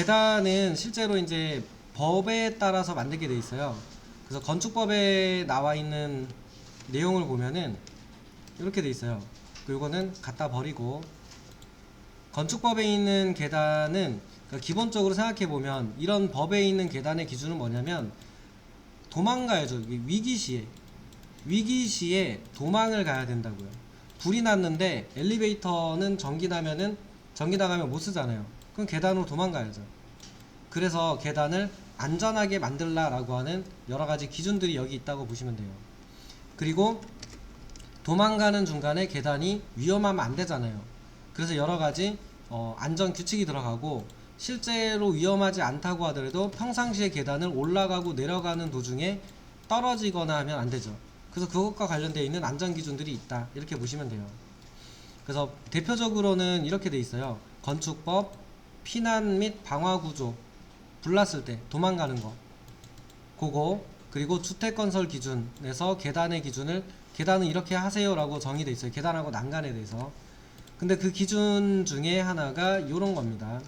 계단은 실제로 이제 법에 따라서 만들게 돼 있어요. 그래서 건축법에 나와 있는 내용을 보면은 이렇게 돼 있어요. 그리고는 갖다 버리고 건축법에 있는 계단은 그러니까 기본적으로 생각해 보면 이런 법에 있는 계단의 기준은 뭐냐면 도망가야죠. 위기 시에 위기 시에 도망을 가야 된다고요. 불이 났는데 엘리베이터는 전기 나면은 전기 나가면 못 쓰잖아요. 그럼 계단으로 도망가야죠. 그래서 계단을 안전하게 만들라라고 하는 여러 가지 기준들이 여기 있다고 보시면 돼요. 그리고 도망가는 중간에 계단이 위험하면 안 되잖아요. 그래서 여러 가지 어, 안전 규칙이 들어가고 실제로 위험하지 않다고 하더라도 평상시에 계단을 올라가고 내려가는 도중에 떨어지거나 하면 안 되죠. 그래서 그것과 관련되어 있는 안전 기준들이 있다. 이렇게 보시면 돼요. 그래서 대표적으로는 이렇게 돼 있어요. 건축법, 피난 및 방화 구조, 불났을 때 도망가는 거. 그거 그리고 주택 건설 기준에서 계단의 기준을 계단은 이렇게 하세요 라고 정의돼 있어요. 계단하고 난간에 대해서. 근데 그 기준 중에 하나가 이런 겁니다.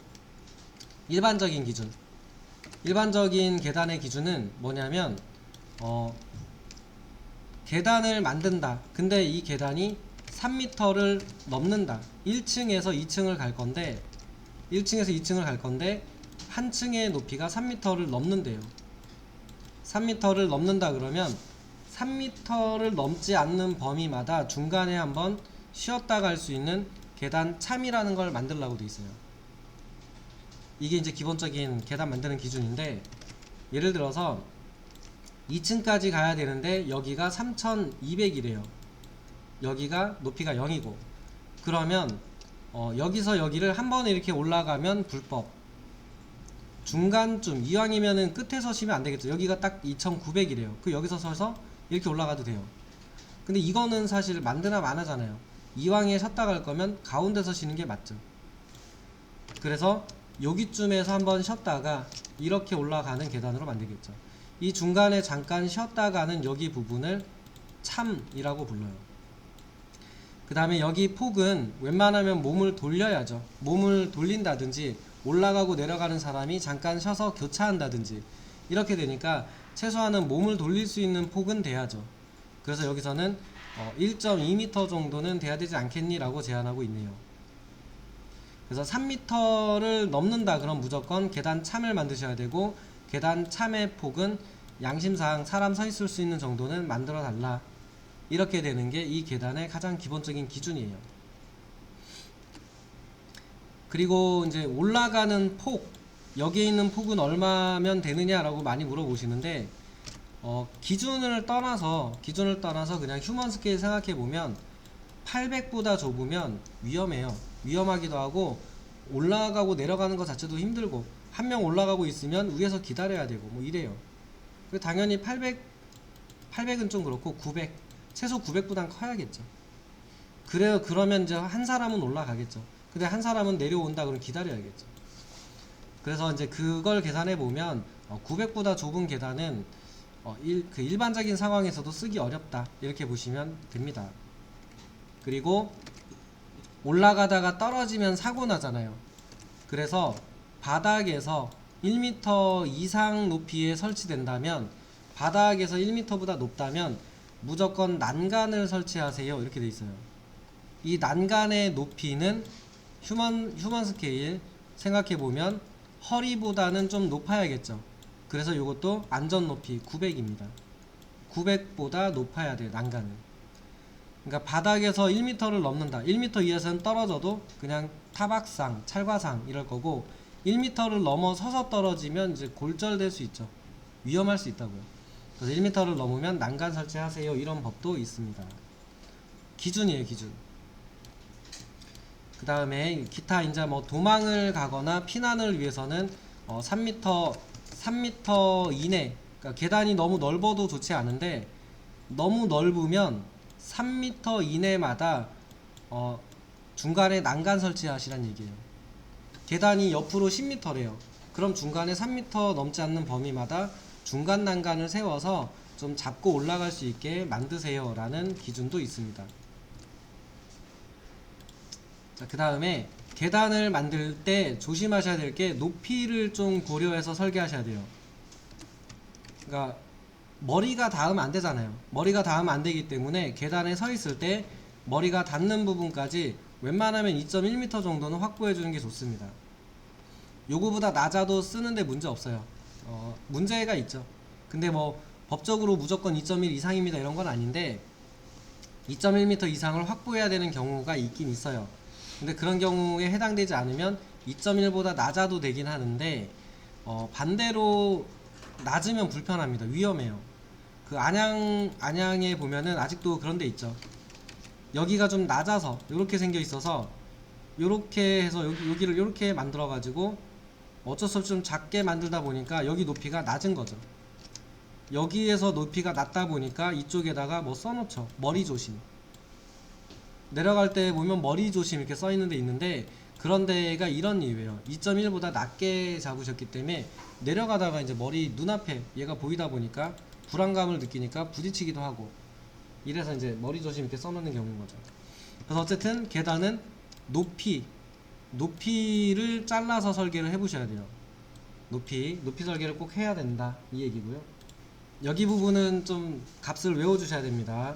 일반적인 기준. 일반적인 계단의 기준은 뭐냐면 어 계단을 만든다. 근데 이 계단이 3m를 넘는다. 1층에서 2층을 갈 건데 1층에서 2층을 갈 건데 한 층의 높이가 3m를 넘는데요. 3m를 넘는다 그러면 3m를 넘지 않는 범위마다 중간에 한번 쉬었다 갈 수 있는 계단 참이라는 걸 만들라고 돼 있어요. 이게 이제 기본적인 계단 만드는 기준인데 예를 들어서 2층까지 가야 되는데 여기가 3200이래요. 여기가 높이가 0이고 그러면 어, 여기서 여기를 한 번에 이렇게 올라가면 불법. 중간쯤 이왕이면은 끝에 서시면 안 되겠죠. 여기가 딱 2900이래요. 그 여기서 서서 이렇게 올라가도 돼요. 근데 이거는 사실 만드나 마나잖아요. 이왕에 섰다 갈 거면 가운데서 쉬는 게 맞죠. 그래서 여기쯤에서 한번 쉬었다가 이렇게 올라가는 계단으로 만들겠죠. 이 중간에 잠깐 쉬었다 가는 여기 부분을 참이라고 불러요. 그 다음에 여기 폭은 웬만하면 몸을 돌려야죠. 몸을 돌린다든지 올라가고 내려가는 사람이 잠깐 쉬어서 교차한다든지 이렇게 되니까 최소한은 몸을 돌릴 수 있는 폭은 돼야죠. 그래서 여기서는 어, 1.2m 정도는 돼야 되지 않겠니라고 제안하고 있네요. 그래서 3m를 넘는다 그럼 무조건 계단 참을 만드셔야 되고 계단 참의 폭은 양심상 사람 서 있을 수 있는 정도는 만들어 달라. 이렇게 되는 게 이 계단의 가장 기본적인 기준이에요. 그리고 이제 올라가는 폭 여기에 있는 폭은 얼마면 되느냐라고 많이 물어보시는데 어, 기준을 떠나서 기준을 떠나서 그냥 휴먼 스케일 생각해 보면 800보다 좁으면 위험해요. 위험하기도 하고 올라가고 내려가는 것 자체도 힘들고 한 명 올라가고 있으면 위에서 기다려야 되고 뭐 이래요. 그 당연히 800 800은 좀 그렇고 900 최소 900보단 커야겠죠. 그래요. 그러면 이제 한 사람은 올라가겠죠. 근데 한 사람은 내려온다 그러면 기다려야겠죠. 그래서 이제 그걸 계산해 보면 어, 900보다 좁은 계단은 어, 일, 그 일반적인 상황에서도 쓰기 어렵다 이렇게 보시면 됩니다. 그리고 올라가다가 떨어지면 사고 나잖아요. 그래서 바닥에서 1m 이상 높이에 설치된다면 바닥에서 1m보다 높다면 무조건 난간을 설치하세요 이렇게 돼 있어요. 이 난간의 높이는 휴먼 휴먼 스케일 생각해 보면 허리보다는 좀 높아야겠죠. 그래서 이것도 안전 높이 900입니다. 900보다 높아야 돼요 난간은. 그러니까 바닥에서 1m를 넘는다. 1m 이하에서는 떨어져도 그냥 타박상, 찰과상 이럴 거고 1m를 넘어 서서 떨어지면 이제 골절될 수 있죠. 위험할 수 있다고요. 그래서 1m를 넘으면 난간 설치하세요. 이런 법도 있습니다. 기준이에요, 기준. 그 다음에 기타 이제 뭐 도망을 가거나 피난을 위해서는 어 3m 3m 이내 그러니까 계단이 너무 넓어도 좋지 않은데 너무 넓으면 3m 이내마다 어 중간에 난간 설치하시란 얘기예요. 계단이 옆으로 10m래요. 그럼 중간에 3m 넘지 않는 범위마다 중간 난간을 세워서 좀 잡고 올라갈 수 있게 만드세요 라는 기준도 있습니다. 자, 그 다음에 계단을 만들 때 조심하셔야 될 게 높이를 좀 고려해서 설계하셔야 돼요. 그러니까 머리가 닿으면 안 되잖아요. 머리가 닿으면 안 되기 때문에 계단에 서 있을 때 머리가 닿는 부분까지 웬만하면 2.1m 정도는 확보해 주는 게 좋습니다. 요거보다 낮아도 쓰는데 문제 없어요. 어, 문제가 있죠. 근데 뭐 법적으로 무조건 2.1 이상입니다 이런 건 아닌데 2.1m 이상을 확보해야 되는 경우가 있긴 있어요. 근데 그런 경우에 해당되지 않으면 2.1보다 낮아도 되긴 하는데 어, 반대로 낮으면 불편합니다. 위험해요. 그 안양 안양에 보면은 아직도 그런 데 있죠. 여기가 좀 낮아서 이렇게 생겨 있어서 이렇게 해서 여기 여기를 이렇게 만들어 가지고 어쩔 수 없이 좀 작게 만들다 보니까 여기 높이가 낮은 거죠. 여기에서 높이가 낮다 보니까 이쪽에다가 뭐 써놓죠. 머리 조심. 내려갈 때 보면 머리 조심 이렇게 써 있는 데 있는데 그런 데가 이런 이유예요. 2.1보다 낮게 잡으셨기 때문에 내려가다가 이제 머리 눈앞에 얘가 보이다 보니까 불안감을 느끼니까 부딪히기도 하고 이래서 이제 머리 조심 이렇게 써놓는 경우인 거죠. 그래서 어쨌든 계단은 높이 높이를 잘라서 설계를 해보셔야 돼요. 높이 높이 설계를 꼭 해야 된다 이 얘기고요. 여기 부분은 좀 값을 외워주셔야 됩니다.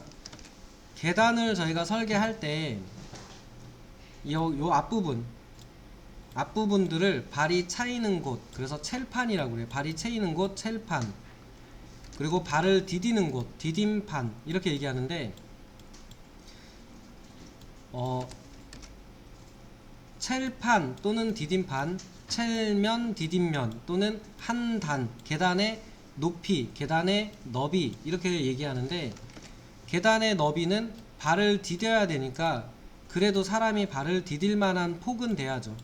계단을 저희가 설계할 때 요, 요 앞부분 앞부분들을 발이 차이는 곳 그래서 첼판이라고 그래요 발이 차이는 곳 첼판 그리고 발을 디디는 곳 디딤판 이렇게 얘기하는데 어 첼판 또는 디딤판 첼면 디딤면 또는 한 단 계단의 높이 계단의 너비 이렇게 얘기하는데 계단의 너비는 발을 디뎌야 되니까 그래도 사람이 발을 디딜 만한 폭은 돼야죠.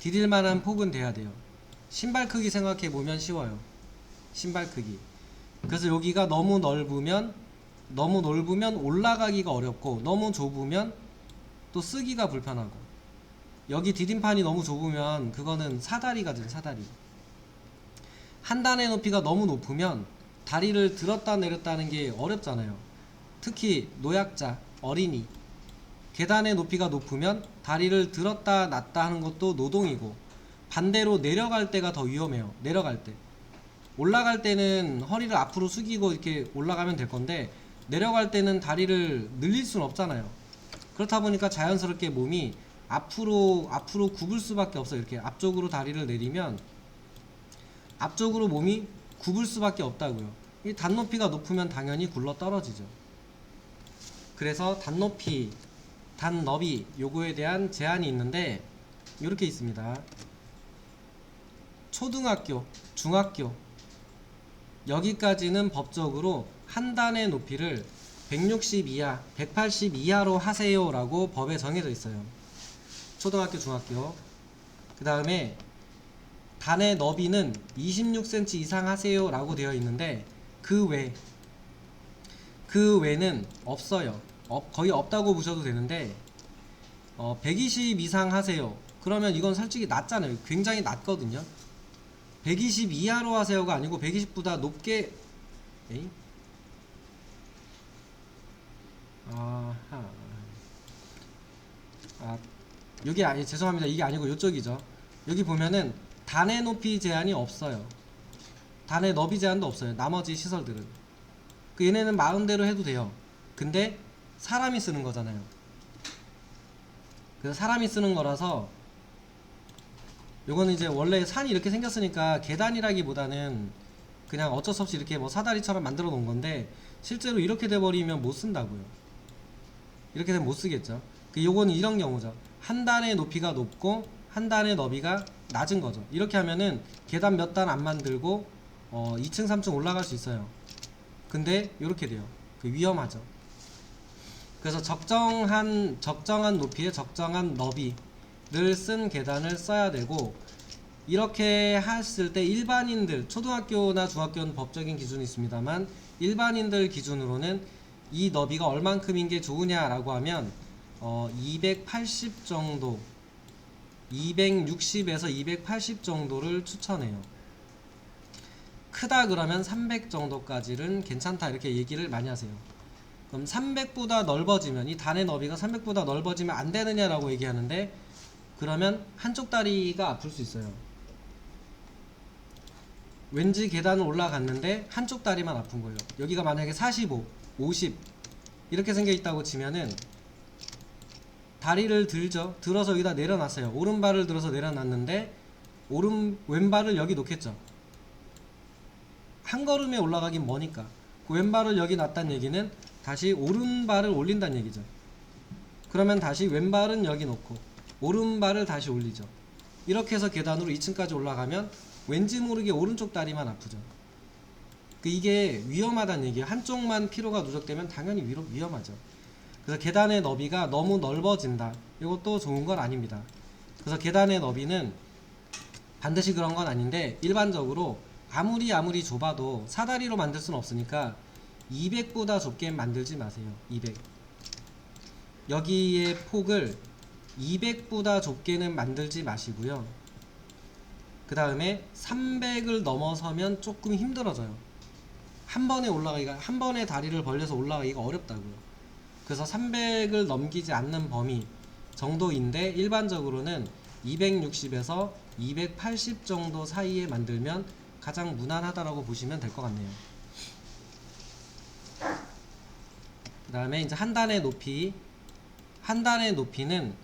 디딜 만한 폭은 돼야 돼요. 신발 크기 생각해 보면 쉬워요. 신발 크기. 그래서 여기가 너무 넓으면 너무 넓으면 올라가기가 어렵고 너무 좁으면 또 쓰기가 불편하고 여기 디딤판이 너무 좁으면 그거는 사다리가 돼요 사다리 한 단의 높이가 너무 높으면 다리를 들었다 내렸다 하는 게 어렵잖아요. 특히 노약자, 어린이. 계단의 높이가 높으면 다리를 들었다 놨다 하는 것도 노동이고 반대로 내려갈 때가 더 위험해요. 내려갈 때. 올라갈 때는 허리를 앞으로 숙이고 이렇게 올라가면 될 건데 내려갈 때는 다리를 늘릴 수는 없잖아요. 그렇다 보니까 자연스럽게 몸이 앞으로 앞으로 굽을 수밖에 없어요. 이렇게 앞쪽으로 다리를 내리면 앞쪽으로 몸이 굽을 수밖에 없다고요. 이 단높이가 높으면 당연히 굴러 떨어지죠. 그래서 단높이, 단너비 요거에 대한 제한이 있는데 이렇게 있습니다. 초등학교, 중학교 여기까지는 법적으로 한 단의 높이를 160 이하, 180 이하로 하세요 라고 법에 정해져 있어요. 초등학교, 중학교. 그 다음에 단의 너비는 26cm 이상 하세요 라고 되어 있는데 그 외, 그 외는 없어요. 없- 거의 없다고 보셔도 되는데 어, 120 이상 하세요. 그러면 이건 솔직히 낮잖아요. 굉장히 낮거든요. 120 이하로 하세요가 아니고 120보다 높게 에이? 아하. 아, 여기 아니 죄송합니다. 이게 아니고 이쪽이죠. 여기 보면은 단의 높이 제한이 없어요. 단의 너비 제한도 없어요. 나머지 시설들은. 그 얘네는 마음대로 해도 돼요. 근데 사람이 쓰는 거잖아요. 그래서 사람이 쓰는 거라서 요거는 이제 원래 산이 이렇게 생겼으니까 계단이라기보다는 그냥 어쩔 수 없이 이렇게 뭐 사다리처럼 만들어 놓은 건데 실제로 이렇게 돼 버리면 못 쓴다고요. 이렇게 되면 못 쓰겠죠. 그 요거는 이런 경우죠. 한 단의 높이가 높고 한 단의 너비가 낮은 거죠. 이렇게 하면은 계단 몇 단 안 만들고 어 2층 3층 올라갈 수 있어요. 근데 이렇게 돼요. 그 위험하죠. 그래서 적정한 적정한 높이에 적정한 너비를 쓴 계단을 써야 되고 이렇게 했을 때 일반인들 초등학교나 중학교는 법적인 기준이 있습니다만 일반인들 기준으로는 이 너비가 얼만큼인 게 좋으냐라고 하면 어, 280 정도 260에서 280 정도를 추천해요. 크다 그러면 300 정도까지는 괜찮다 이렇게 얘기를 많이 하세요. 그럼 300보다 넓어지면 이 단의 너비가 300보다 넓어지면 안 되느냐라고 얘기하는데 그러면 한쪽 다리가 아플 수 있어요. 왠지 계단을 올라갔는데 한쪽 다리만 아픈 거예요. 여기가 만약에 45, 50 이렇게 생겨 있다고 치면은 다리를 들죠. 들어서 여기다 내려놨어요. 오른발을 들어서 내려놨는데 오른 왼발을 여기 놓겠죠. 한 걸음에 올라가긴 뭐니까. 그 왼발을 여기 놨다는 얘기는 다시 오른발을 올린다는 얘기죠. 그러면 다시 왼발은 여기 놓고 오른발을 다시 올리죠. 이렇게 해서 계단으로 2층까지 올라가면 왠지 모르게 오른쪽 다리만 아프죠. 그 이게 위험하다는 얘기예요. 한쪽만 피로가 누적되면 당연히 위로 위험하죠. 그래서 계단의 너비가 너무 넓어진다. 이것도 좋은 건 아닙니다. 그래서 계단의 너비는 반드시 그런 건 아닌데 일반적으로 아무리 아무리 좁아도 사다리로 만들 수는 없으니까 200보다 좁게 만들지 마세요. 200. 여기에 폭을 200보다 좁게는 만들지 마시고요. 그 다음에 300을 넘어서면 조금 힘들어져요. 한 번에 올라가기가 한 번에 다리를 벌려서 올라가기가 어렵다고요. 그래서 300을 넘기지 않는 범위 정도인데 일반적으로는 260에서 280 정도 사이에 만들면 가장 무난하다라고 보시면 될 것 같네요. 그 다음에 이제 한 단의 높이 한 단의 높이는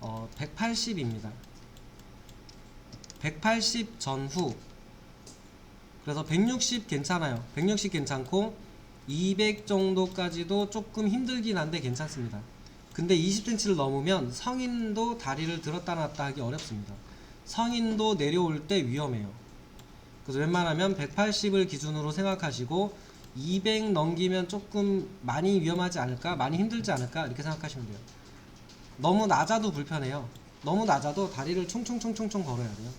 어, 180입니다. 180 전후 그래서 160 괜찮아요. 160 괜찮고 200 정도까지도 조금 힘들긴 한데 괜찮습니다. 근데 20cm를 넘으면 성인도 다리를 들었다 놨다 하기 어렵습니다. 성인도 내려올 때 위험해요. 그래서 웬만하면 180을 기준으로 생각하시고 200 넘기면 조금 많이 위험하지 않을까? 많이 힘들지 않을까? 이렇게 생각하시면 돼요. 너무 낮아도 불편해요. 너무 낮아도 다리를 총총총총총 걸어야 돼요.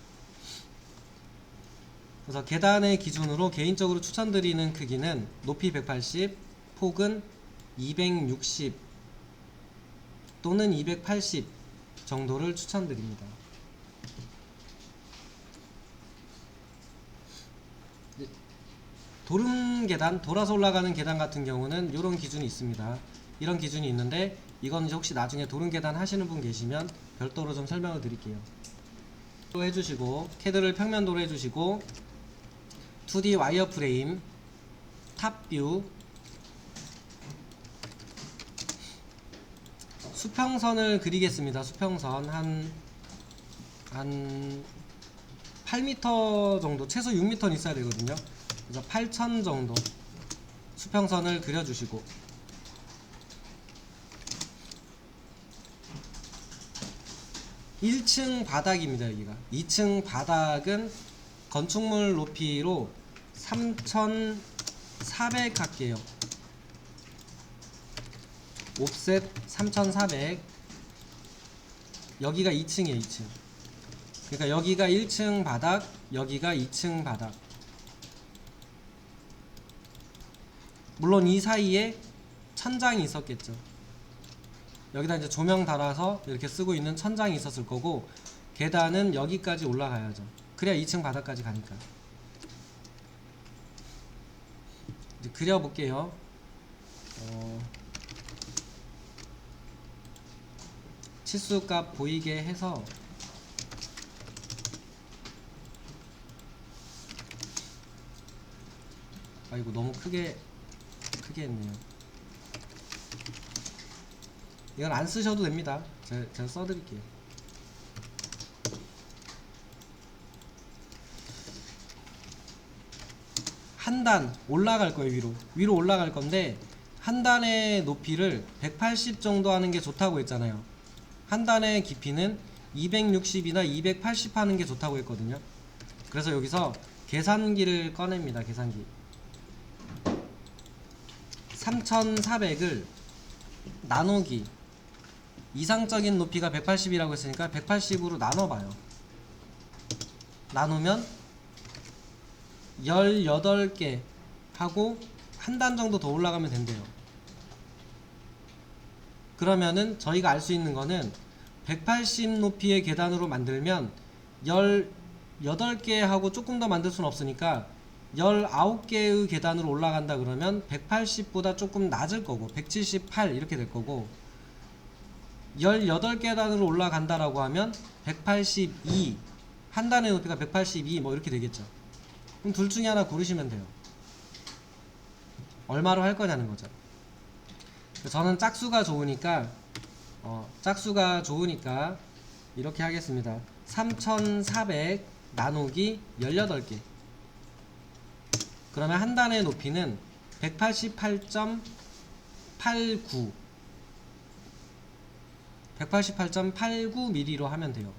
그래서 계단의 기준으로 개인적으로 추천드리는 크기는 높이 180, 폭은 260 또는 280 정도를 추천드립니다. 네, 도름 계단, 돌아서 올라가는 계단 같은 경우는 이런 기준이 있습니다. 이런 기준이 있는데 이건 혹시 나중에 도름 계단 하시는 분 계시면 별도로 좀 설명을 드릴게요. 또 해주시고 캐드를 평면도로 해주시고 2D 와이어 프레임 탑뷰 수평선을 그리겠습니다. 수평선 한, 한 8m 정도, 최소 6m는 있어야 되거든요. 그래서 8천 정도 수평선을 그려주시고 1층 바닥입니다. 여기가 2층 바닥은 건축물 높이로 3,400 할게요. 옵셋 3,400 여기가 2층이에요 2층. 그러니까 여기가 1층 바닥 여기가 2층 바닥. 물론 이 사이에 천장이 있었겠죠. 여기다 이제 조명 달아서 이렇게 쓰고 있는 천장이 있었을 거고 계단은 여기까지 올라가야죠. 그래야 2층 바닥까지 가니까 이제 그려볼게요. 어... 치수값 보이게 해서 아이고 너무 크게 크게 했네요. 이건 안 쓰셔도 됩니다. 제가, 제가 써드릴게요 한 단 올라갈 거예요 위로 위로 올라갈 건데 한 단의 높이를 180 정도 하는 게 좋다고 했잖아요 한 단의 깊이는 260이나 280 하는 게 좋다고 했거든요. 그래서 여기서 계산기를 꺼냅니다. 계산기. 3400을 나누기 이상적인 높이가 180이라고 했으니까 180으로 나눠봐요. 나누면 18개 하고 한 단 정도 더 올라가면 된대요. 그러면은 저희가 알 수 있는 거는 180 높이의 계단으로 만들면 18개 하고 조금 더 만들 수는 없으니까 19개의 계단으로 올라간다 그러면 180보다 조금 낮을 거고 178 이렇게 될 거고 18계단으로 올라간다라고 하면 182 한 단의 높이가 182 뭐 이렇게 되겠죠. 그럼 둘 중에 하나 고르시면 돼요. 얼마로 할 거냐는 거죠. 저는 짝수가 좋으니까 어, 짝수가 좋으니까 이렇게 하겠습니다. 3400 나누기 18개. 그러면 한 단의 높이는 188.89 188.89mm로 하면 돼요.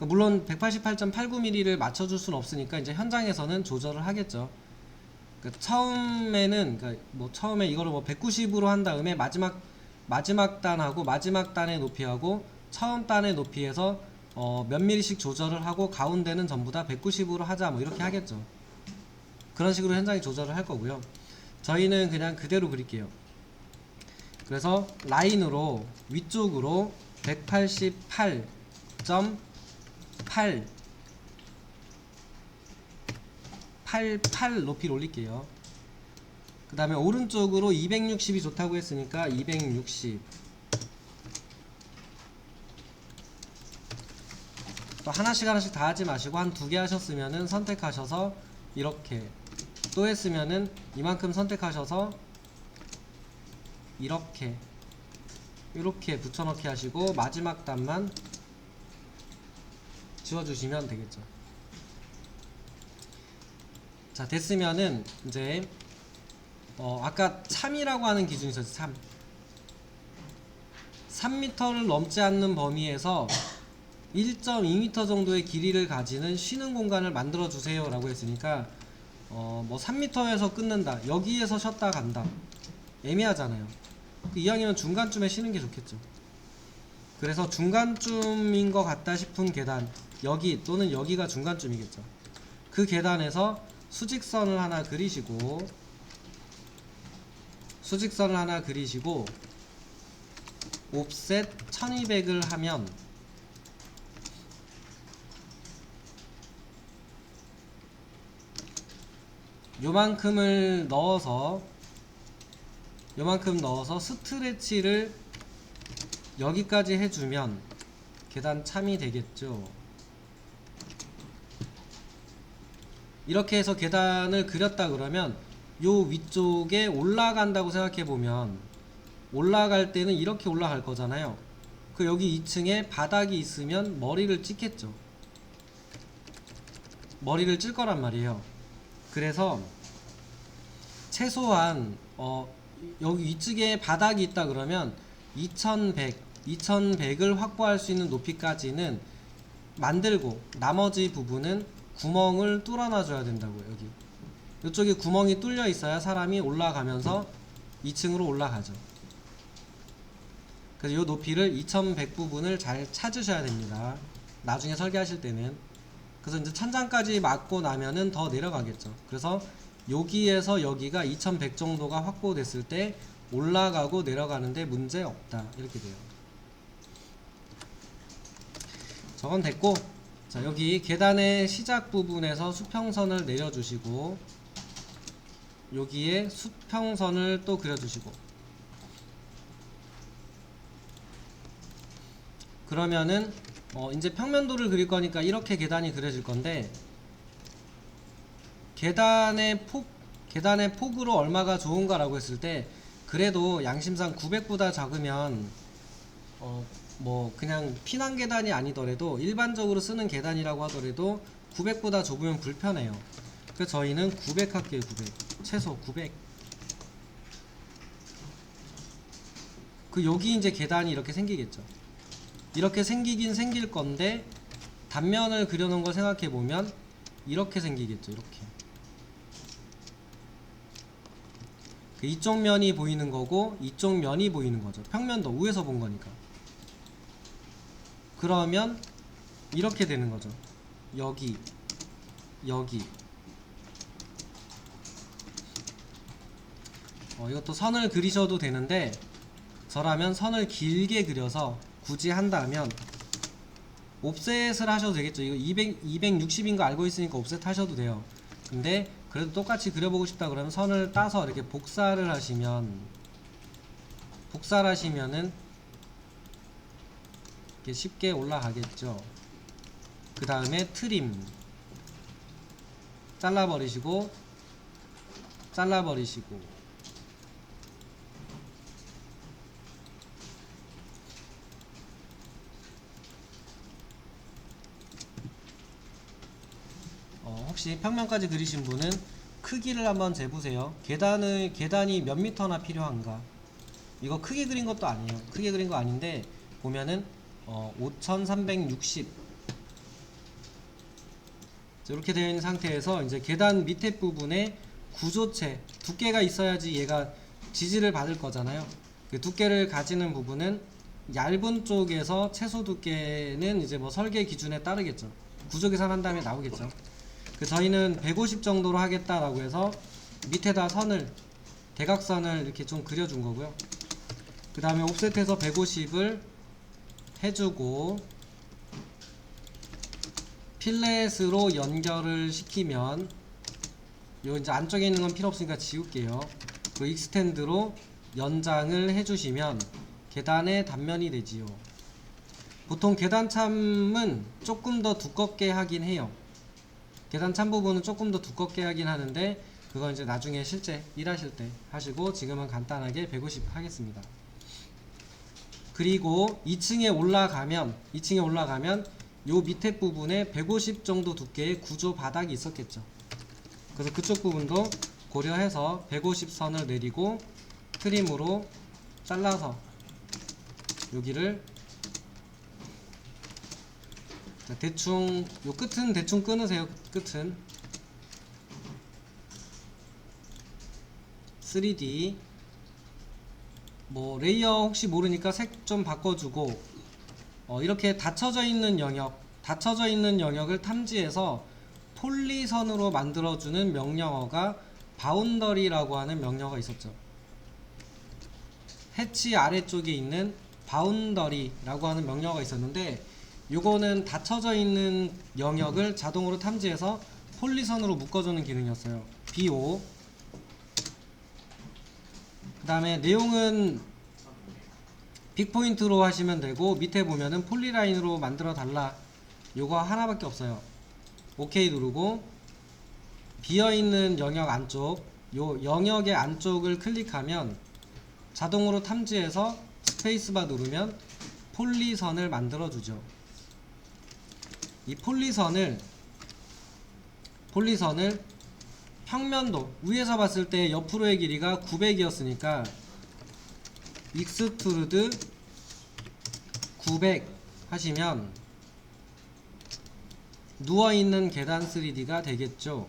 그러니까 물론 188.89mm를 맞춰줄 수는 없으니까 이제 현장에서는 조절을 하겠죠. 그러니까 처음에는 그러니까 뭐 처음에 이거를 뭐 190으로 한 다음에 마지막 마지막 단하고 마지막 단의 높이하고 처음 단의 높이에서 어, 몇 미리씩 조절을 하고 가운데는 전부 다 190으로 하자 뭐 이렇게 하겠죠. 그런 식으로 현장에 조절을 할 거고요. 저희는 그냥 그대로 그릴게요. 그래서 라인으로 위쪽으로 188.8 88 높이를 올릴게요. 그 다음에 오른쪽으로 260이 좋다고 했으니까 260 또 하나씩 하나씩 다 하지 마시고 한 두 개 하셨으면은 선택하셔서 이렇게. 또 했으면은 이만큼 선택하셔서 이렇게. 이렇게 붙여넣기 하시고 마지막 단만 지워주시면 되겠죠. 자 됐으면은 이제 어 아까 참이라고 하는 기준이 있었죠. 참. 3m를 넘지 않는 범위에서 1.2m 정도의 길이를 가지는 쉬는 공간을 만들어 주세요 라고 했으니까 어 뭐 3m에서 끊는다. 여기에서 쉬었다 간다. 애매하잖아요. 그 이왕이면 중간쯤에 쉬는 게 좋겠죠. 그래서 중간쯤인 것 같다 싶은 계단 여기 또는 여기가 중간쯤이겠죠. 그 계단에서 수직선을 하나 그리시고 수직선을 하나 그리시고 옵셋 1200을 하면 요만큼을 넣어서 요만큼 넣어서 스트레치를 여기까지 해주면 계단 참이 되겠죠. 이렇게 해서 계단을 그렸다 그러면 요 위쪽에 올라간다고 생각해 보면 올라갈 때는 이렇게 올라갈 거잖아요. 그 여기 2층에 바닥이 있으면 머리를 찍겠죠. 머리를 찔 거란 말이에요. 그래서 최소한 어 여기 위쪽에 바닥이 있다 그러면 2100, 2100을 확보할 수 있는 높이까지는 만들고 나머지 부분은 구멍을 뚫어놔 줘야 된다고요 여기. 이쪽에 구멍이 뚫려 있어야 사람이 올라가면서 2층으로 올라가죠. 그래서 이 높이를 2100 부분을 잘 찾으셔야 됩니다. 나중에 설계하실 때는. 그래서 이제 천장까지 막고 나면은 더 내려가겠죠. 그래서 여기에서 여기가 2100 정도가 확보됐을 때 올라가고 내려가는데 문제 없다. 이렇게 돼요. 저건 됐고 자 여기 계단의 시작 부분에서 수평선을 내려주시고 여기에 수평선을 또 그려주시고. 그러면은 어 이제 평면도를 그릴 거니까 이렇게 계단이 그려질 건데 계단의 폭 계단의 폭으로 얼마가 좋은가라고 했을 때 그래도 양심상 900보다 작으면 어 뭐 그냥 피난 계단이 아니더라도 일반적으로 쓰는 계단이라고 하더라도 900보다 좁으면 불편해요. 그래서 저희는 900 할게요. 900 최소 900. 그 여기 이제 계단이 이렇게 생기겠죠. 이렇게 생기긴 생길 건데 단면을 그려놓은 걸 생각해 보면 이렇게 생기겠죠. 이렇게. 그 이쪽 면이 보이는 거고 이쪽 면이 보이는 거죠. 평면도 위에서 본 거니까. 그러면 이렇게 되는 거죠. 여기, 여기. 어, 이것도 선을 그리셔도 되는데 저라면 선을 길게 그려서 굳이 한다면 옵셋을 하셔도 되겠죠. 이거 200, 260인 거 알고 있으니까 옵셋 하셔도 돼요. 근데 그래도 똑같이 그려보고 싶다 그러면 선을 따서 이렇게 복사를 하시면 복사를 하시면은 이렇게 쉽게 올라가겠죠. 그 다음에 트림 잘라버리시고 잘라버리시고 어, 혹시 평면까지 그리신 분은 크기를 한번 재보세요. 계단을 계단이 몇 미터나 필요한가? 이거 크게 그린 것도 아니에요. 크게 그린 거 아닌데 보면은 어, 5360 이렇게 되어 있는 상태에서 이제 계단 밑에 부분에 구조체 두께가 있어야지 얘가 지지를 받을 거잖아요. 그 두께를 가지는 부분은 얇은 쪽에서 최소 두께는 이제 뭐 설계 기준에 따르겠죠. 구조 계산한 다음에 나오겠죠. 그 저희는 150 정도로 하겠다라고 해서 밑에다 선을 대각선을 이렇게 좀 그려준 거고요. 그 다음에 옵셋해서 150을 해주고 필렛으로 연결을 시키면 요 이제 안쪽에 있는 건 필요 없으니까 지울게요. 그 익스텐드로 연장을 해주시면 계단의 단면이 되지요. 보통 계단 참은 조금 더 두껍게 하긴 해요. 계단 참 부분은 조금 더 두껍게 하긴 하는데 그건 이제 나중에 실제 일하실 때 하시고 지금은 간단하게 150 하겠습니다. 그리고 2층에 올라가면 2층에 올라가면 요 밑에 부분에 150 정도 두께의 구조 바닥이 있었겠죠. 그래서 그쪽 부분도 고려해서 150 선을 내리고 트림으로 잘라서 여기를 자, 대충 요 끝은 대충 끊으세요. 끝은 3D 뭐 레이어 혹시 모르니까 색 좀 바꿔주고 어, 이렇게 닫혀져 있는 영역 닫혀져 있는 영역을 탐지해서 폴리선으로 만들어주는 명령어가 바운더리라고 하는 명령어가 있었죠. 해치 아래쪽에 있는 바운더리라고 하는 명령어가 있었는데 요거는 닫혀져 있는 영역을 자동으로 탐지해서 폴리선으로 묶어주는 기능이었어요. BO 그 다음에 내용은 빅포인트로 하시면 되고 밑에 보면은 폴리라인으로 만들어 달라. 요거 하나밖에 없어요. OK 누르고 비어있는 영역 안쪽 요 영역의 안쪽을 클릭하면 자동으로 탐지해서 스페이스바 누르면 폴리선을 만들어 주죠. 이 폴리선을 폴리선을 평면도 위에서 봤을 때 옆으로의 길이가 900이었으니까 익스트루드 900 하시면 누워있는 계단 3D가 되겠죠.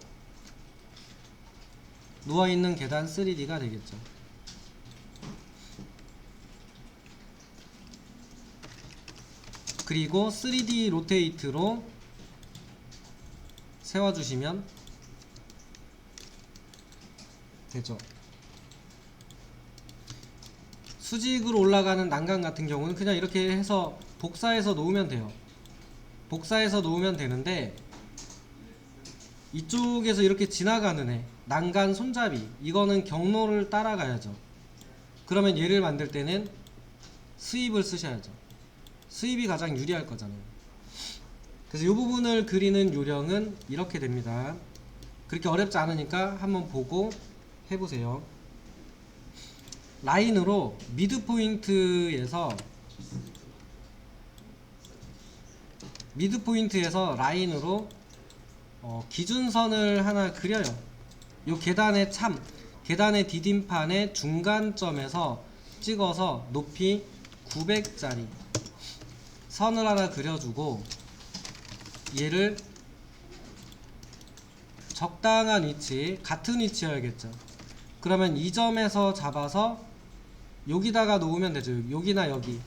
누워있는 계단 3D가 되겠죠. 그리고 3D 로테이트로 세워주시면 되죠. 수직으로 올라가는 난간 같은 경우는 그냥 이렇게 해서 복사해서 놓으면 돼요. 복사해서 놓으면 되는데 이쪽에서 이렇게 지나가는 애 난간 손잡이 이거는 경로를 따라가야죠. 그러면 얘를 만들 때는 수입을 쓰셔야죠. 수입이 가장 유리할 거잖아요. 그래서 이 부분을 그리는 요령은 이렇게 됩니다. 그렇게 어렵지 않으니까 한번 보고 해보세요 라인으로 미드 포인트에서 미드 포인트에서 라인으로 어, 기준선을 하나 그려요. 요 계단의 참, 계단의 디딤판의 중간점에서 찍어서 높이 900짜리 선을 하나 그려주고 얘를 적당한 위치, 같은 위치여야겠죠. 그러면 이 점에서 잡아서 여기다가 놓으면 되죠. 여기나 여기.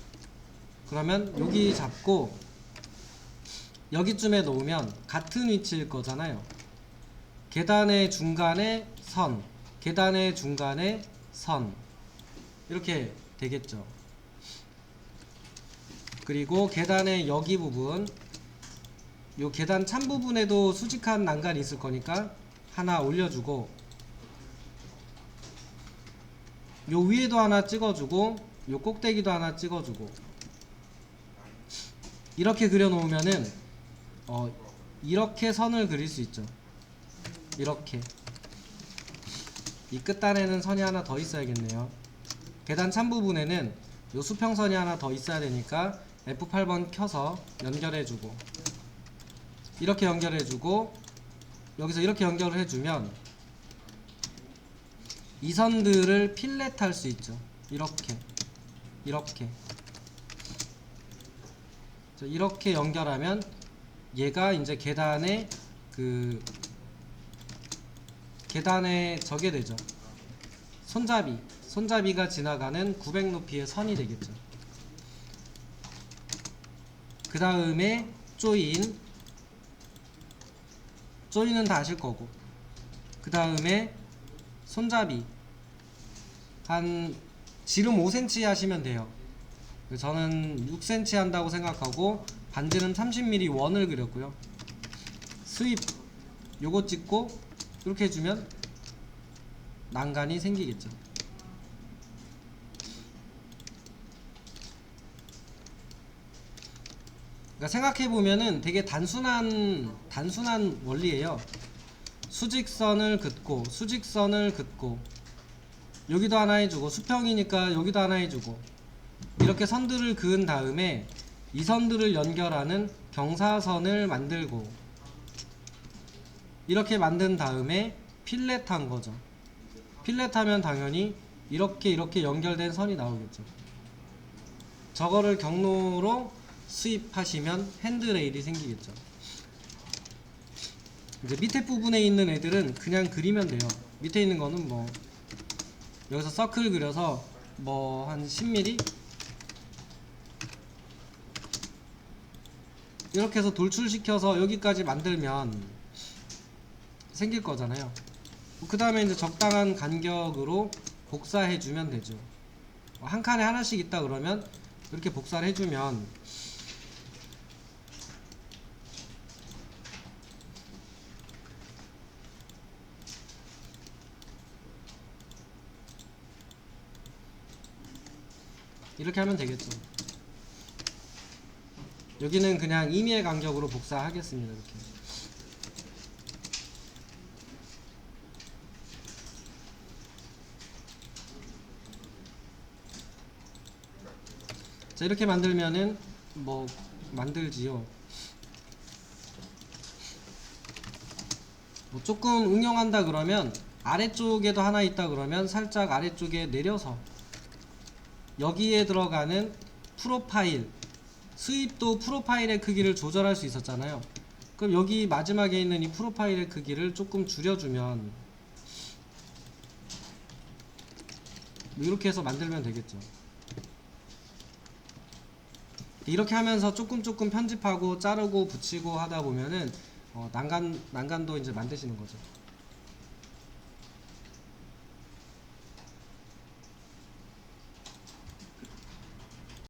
그러면 여기 잡고 여기쯤에 놓으면 같은 위치일 거잖아요. 계단의 중간에 선, 계단의 중간에 선. 이렇게 되겠죠. 그리고 계단의 여기 부분, 요 계단 참 부분에도 수직한 난간이 있을 거니까 하나 올려주고 요 위에도 하나 찍어주고 요 꼭대기도 하나 찍어주고 이렇게 그려놓으면은 어 이렇게 선을 그릴 수 있죠. 이렇게 이 끝단에는 선이 하나 더 있어야겠네요. 계단 찬 부분에는 요 수평선이 하나 더 있어야 되니까 F8번 켜서 연결해주고 이렇게 연결해주고 여기서 이렇게 연결을 해주면 이 선들을 필렛 할 수 있죠. 이렇게 이렇게 자, 이렇게 연결하면 얘가 이제 계단에 그 계단에 저게 되죠. 손잡이 손잡이가 지나가는 900 높이의 선이 되겠죠. 그 다음에 조인 조인은 다 아실 거고 그 다음에 손잡이 한 지름 5cm 하시면 돼요. 저는 6cm 한다고 생각하고 반지름 30mm 원을 그렸고요. 수입 요거 찍고 이렇게 해주면 난간이 생기겠죠. 그러니까 생각해 보면은 되게 단순한 단순한 원리예요. 수직선을 긋고 수직선을 긋고 여기도 하나 해주고 수평이니까 여기도 하나 해주고 이렇게 선들을 그은 다음에 이 선들을 연결하는 경사선을 만들고 이렇게 만든 다음에 필렛 한 거죠. 필렛 하면 당연히 이렇게 이렇게 연결된 선이 나오겠죠. 저거를 경로로 수입하시면 핸드레일이 생기겠죠. 이제 밑에 부분에 있는 애들은 그냥 그리면 돼요. 밑에 있는 거는 뭐 여기서 서클 그려서 뭐 한 10mm 이렇게 해서 돌출시켜서 여기까지 만들면 생길 거잖아요. 그 다음에 이제 적당한 간격으로 복사해 주면 되죠. 한 칸에 하나씩 있다 그러면 이렇게 복사를 해주면 이렇게 하면 되겠죠. 여기는 그냥 임의의 간격으로 복사하겠습니다. 이렇게. 자 이렇게 만들면은 뭐 만들지요. 뭐 조금 응용한다 그러면 아래쪽에도 하나 있다 그러면 살짝 아래쪽에 내려서 여기에 들어가는 프로파일 수입도 프로파일의 크기를 조절할 수 있었잖아요. 그럼 여기 마지막에 있는 이 프로파일의 크기를 조금 줄여주면 뭐 이렇게 해서 만들면 되겠죠. 이렇게 하면서 조금 조금 편집하고 자르고 붙이고 하다 보면은 어, 난간 난간도 이제 만드시는 거죠.